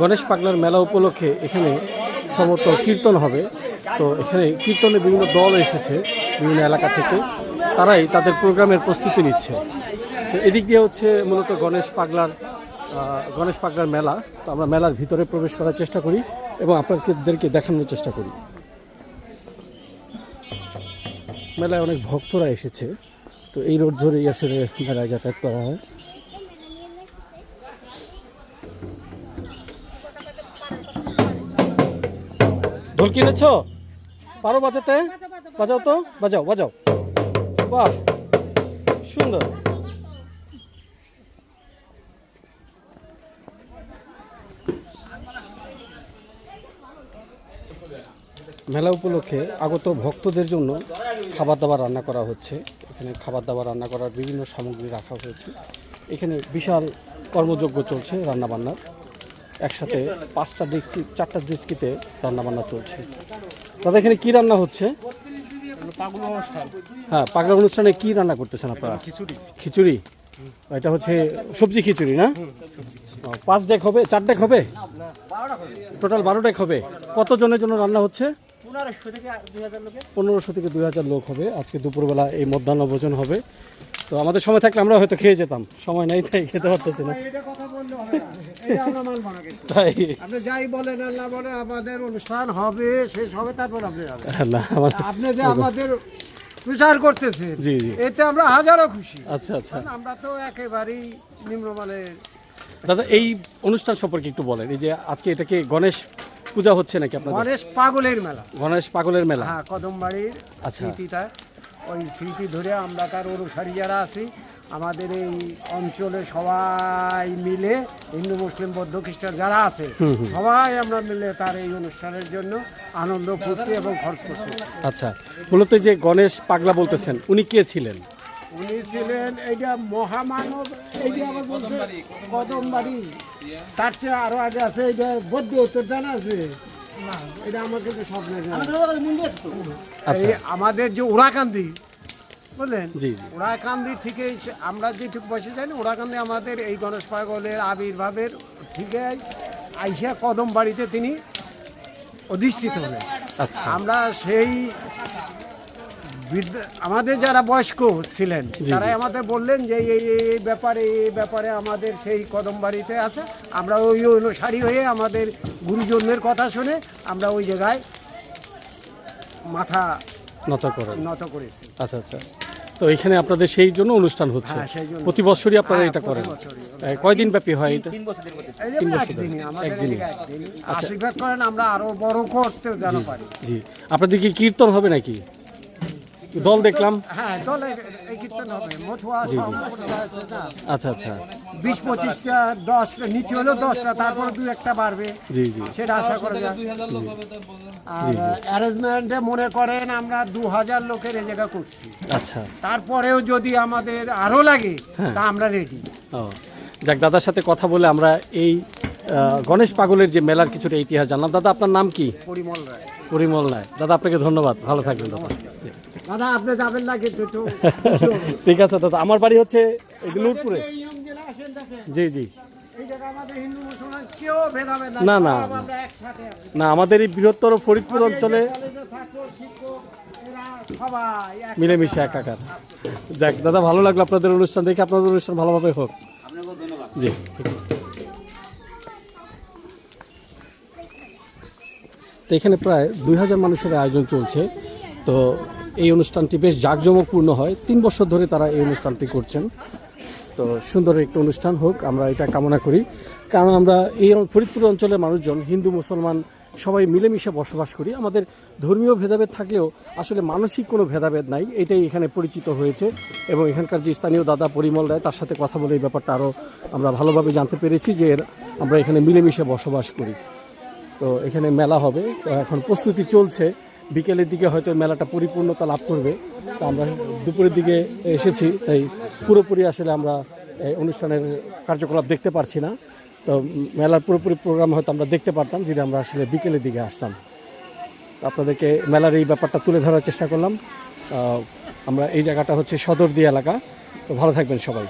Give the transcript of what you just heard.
গণেশ পাগলার মেলা উপলক্ষে এখানে সমস্ত কীর্তন হবে। তো এখানে কীর্তনে বিভিন্ন দল এসেছে, বিভিন্ন এলাকা থেকে। তারাই তাদের প্রোগ্রামের প্রস্তুতি নিচ্ছে। তো এদিক দিয়ে হচ্ছে মূলত গণেশ পাগলার গণেশ পাগলার মেলা। তো আমরা মেলার ভিতরে প্রবেশ করার চেষ্টা করি এবং আপনাদেরকে দেখানোর চেষ্টা করি। মেলায় অনেক ভক্তরা এসেছে। তো এই রোড ধরেই আসলে মেলায় যাতায়াত করা হয়। ঢোল কিনেছ? পারো বাজাতে? বাজাও তো? বাজাও বাজাও। বাহ, সুন্দর। মেলা উপলক্ষে আগত ভক্তদের জন্য খাবার দাবার রান্না করা হচ্ছে। এখানে খাবার দাবার রান্না করার বিভিন্ন সামগ্রী রাখা হয়েছে। এখানে বিশাল কর্মযজ্ঞ চলছে রান্নাবান্নার। একসাথে পাঁচটা ডেস্কি চারটা ডেস্কিতে রান্নাবান্না চলছে। দাদা এখানে কি রান্না হচ্ছে? হ্যাঁ পাগলা অনুষ্ঠানে কি রান্না করতেছেন আপনারা? খিচুড়ি। খিচুড়ি? এটা হচ্ছে সবজি খিচুড়ি না? ও, পাঁচ ডেক হবে চার ডেক হবে? টোটাল বারো ডেক হবে। কতজনের জন্য রান্না হচ্ছে? পনেরোশো থেকে দুই হাজার পনেরোশো থেকে দুই হাজার লোক হবে। আজকে দুপুরবেলা এই মধ্যাহ্ন ভোজন হবে। তো আমাদের সময় থাকলে আমরা হয়তো খেয়ে যেতাম। সময় নাই তাই খেতে পারতেছি না। তাই। আপনি যাই বলেন আমাদের অনুষ্ঠান হবে শেষ হবে তারপর আপনি যে আমাদের প্রচার করতেছেন জি জি। এতে আমরা হাজারো খুশি। আচ্ছা আচ্ছা। আমরা তো একেবারেই নিম্নমানের দাদা এই অনুষ্ঠান সম্পর্কে একটু বলেন। এই যে আজকে এটাকে গণেশ পূজা হচ্ছে নাকি আপনাদের? গণেশ পাগলের মেলা। গণেশ পাগলের মেলা। হ্যাঁ কদমবাড়ির আচ্ছা। ওই স্মৃতি ধরে আমরা তার অনুসারী যারা আছি আমাদের এই অঞ্চলে সবাই মিলে হিন্দু মুসলিম বৌদ্ধ খ্রিস্টান যারা আছে সবাই আমরা মিলে তার এই অনুষ্ঠানের জন্য আনন্দ ফুর্তি এবং খরচ করতে আচ্ছা মূলত যে গণেশ পাগলা বলতেছেন উনি কে ছিলেন? উনি ছিলেন এইটা মহামানব এই যে আমার বলছে কদমবাড়ি তার চেয়ে আরও আগে আছে এইটা বৌদ্ধ উত্তরদান আছে। না এটা আমার কিন্তু স্বপ্নে আচ্ছা। এই আমাদের যে ওরাকান্দি বুঝলেন? ওরাকান্দি থেকে আমরা যে ঠিক বসে যাই ওরাকান্দি আমাদের এই গণেশ পাগলের আবির্ভাবের থেকে আইসা কদম বাড়িতে তিনি অধিষ্ঠিত হলেন। আচ্ছা। আমরা সেই আমাদের যারা বয়স্ক ছিলেন তারাই আমাদের বললেন যে এই এই ব্যাপারে এই ব্যাপারে আমাদের সেই কদম বাড়িতে আছে। আমরা ওই অনুসারী হয়ে আমাদের গুরুজনের কথা শুনে আমরা ওই জায়গায় মাথা নত করে নত করেছি। আচ্ছা আচ্ছা। তো এখানে আপনাদের সেই জন্য অনুষ্ঠান হচ্ছে। হ্যাঁ। প্রতি বছরই আপনারা হ্যাঁ, এটা করেন। কয়দিন ব্যাপী হয় এটা? তিন বছর একদিনই, ধরে। একদিনই। এদিকে একদিনই। আশীর্বাদ করেন আমরা আরও বড় করতে যেন পারি। জি। আপনাদের কি কীর্তন হবে নাকি? দল দেখলাম। হ্যাঁ দলে এই কীর্তন হবে মথুয়া সম্প্রদায় আছে না? আচ্ছা আচ্ছা। বিশ পঁচিশটা দশটা নিচে হলেও দশটা তারপর দু একটা বাড়বে। জি জি। সেটা আশা করা যায়। আর অ্যারেঞ্জমেন্টে মনে করেন আমরা দু হাজার লোকের এই জায়গা করছি। আচ্ছা। তারপরেও যদি আমাদের আরও লাগে তা আমরা রেডি ও যাক দাদার সাথে কথা বলে আমরা এই গণেশ পাগলের যে মেলার কিছুটা ইতিহাস জানলাম। দাদা আপনার নাম কি? পরিমল রায়। পরিমল রায়। দাদা আপনাকে ধন্যবাদ। ভালো থাকবেন দাদা। দাদা আপনি যাবেন না কিন্তু ঠিক আছে দাদা আমার বাড়ি হচ্ছে দেখেন। জি জি। এই জায়গা আমাদের হিন্দু মুসলমান কেউ ভেদাভেদ না, না, না। আমাদের এই বৃহত্তর ফরিদপুর অঞ্চলে মিলেমিশে একাকার। যাক দাদা ভালো লাগল আপনাদের অনুষ্ঠান দেখে। আপনাদের অনুষ্ঠান ভালোভাবে হোক। জি। তো এখানে প্রায় দুই হাজার মানুষের আয়োজন চলছে। তো এই অনুষ্ঠানটি বেশ জাঁকজমকপূর্ণ হয়। তিন বছর ধরে তারা এই অনুষ্ঠানটি করছেন। তো সুন্দর একটি অনুষ্ঠান হোক, আমরা এটা কামনা করি। কারণ আমরা এই ফরিদপুর অঞ্চলের মানুষজন, হিন্দু, মুসলমান, সবাই মিলেমিশে বসবাস করি। আমাদের ধর্মীয় ভেদাভেদ থাকলেও আসলে মানসিক কোনো ভেদাভেদ নাই, এটাই এখানে পরিচিত হয়েছে। এবং এখানকার যে স্থানীয় দাদা পরিমল রায়, তার সাথে কথা বলে এই ব্যাপারটা আরও আমরা ভালোভাবে জানতে পেরেছি যে আমরা এখানে মিলেমিশে বসবাস করি। তো এখানে মেলা হবে। তো এখন প্রস্তুতি চলছে। বিকেলের দিকে হয়তো মেলাটা পরিপূর্ণতা লাভ করবে। তো আমরা দুপুরের দিকে এসেছি, তাই পুরোপুরি আসলে আমরা এই অনুষ্ঠানের কার্যকলাপ দেখতে পারছি না। তো মেলার পুরোপুরি প্রোগ্রাম হয়তো আমরা দেখতে পারতাম, যদি আমরা আসলে বিকেলের দিকে আসতাম। আপনাদেরকে মেলার এই ব্যাপারটা তুলে ধরার চেষ্টা করলাম। আমরা এই জায়গাটা হচ্ছে সদরদি এলাকা। তো ভালো থাকবেন সবাই।